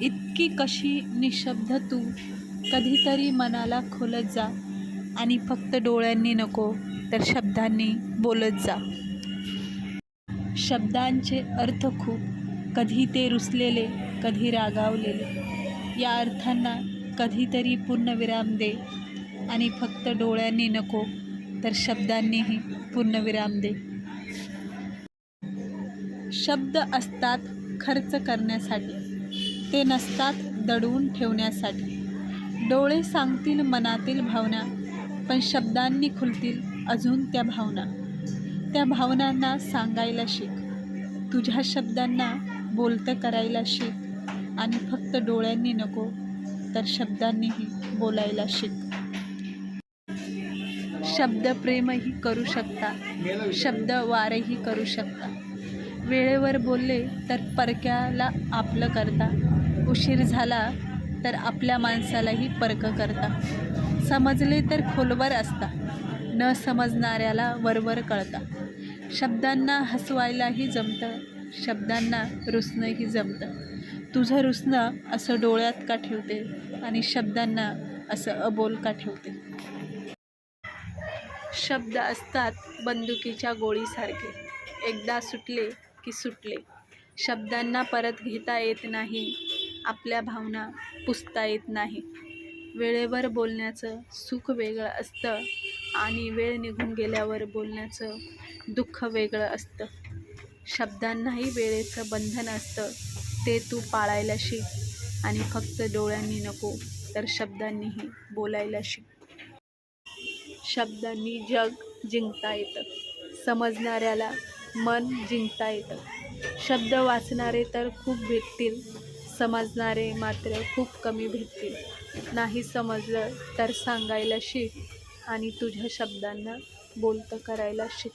इतकी कशी निशब्द तू. कधीतरी मनाला खोलत जा आणि फक्त डोळ्यांनी नको तर शब्दांनी बोलत जा. शब्दांचे अर्थ खूप. कधी ते रुसलेले कधी रागावलेले. या अर्थांना कधीतरी पूर्णविराम दे आणि फक्त डोळ्यांनी नको तर शब्दांनीही पूर्णविराम दे. शब्द असतात खर्च करण्यासाठी. ते नसतात दडवून ठेवण्यासाठी. डोळे सांगतील मनातील भावना पण शब्दांनी खुलतील अजून त्या भावना. त्या भावनांना सांगायला शिक. तुझ्या शब्दांना बोलतं करायला शिक. आणि फक्त डोळ्यांनी नको तर शब्दांनीही बोलायला शिक. शब्द प्रेमही करू शकता. शब्द वारही करू शकता. वेळेवर बोलले तर परक्याला आपलं करता. उशीर झाला तर आपल्या माणसालाही परक करता. समजले तर खोलवर असता. न समजणाऱ्याला वरवर कळता. शब्दांना हसवायलाही जमतं. शब्दांना रुसणंही जमतं. तुझं रुसणं असं डोळ्यात का ठेवते आणि शब्दांना असं अबोल का ठेवते? शब्द असतात बंदुकीच्या गोळीसारखे. एकदा सुटले की सुटले. शब्दांना परत घेता येत नाही. आपल्या भावना पुसता येत नाही. वेळेवर बोलण्याचं सुख वेगळं असतं आणि वेळ निघून गेल्यावर बोलण्याचं दुःख वेगळं असतं. शब्दांनाही वेळेचं बंधन असतं. ते तू पाळायला शिक आणि फक्त डोळ्यांनी नको तर शब्दांनीही बोलायला शिक. शब्दांनी जग जिंकता येतं. समजणाऱ्याला मन जिंकता येतं. शब्द वाचणारे तर खूप भेटतील. समजणारे मात्र खूप कमी भेटतील. नाही समजलं तर सांगायला शिक आणि तुझ्या शब्दांना बोलतं करायला शिक.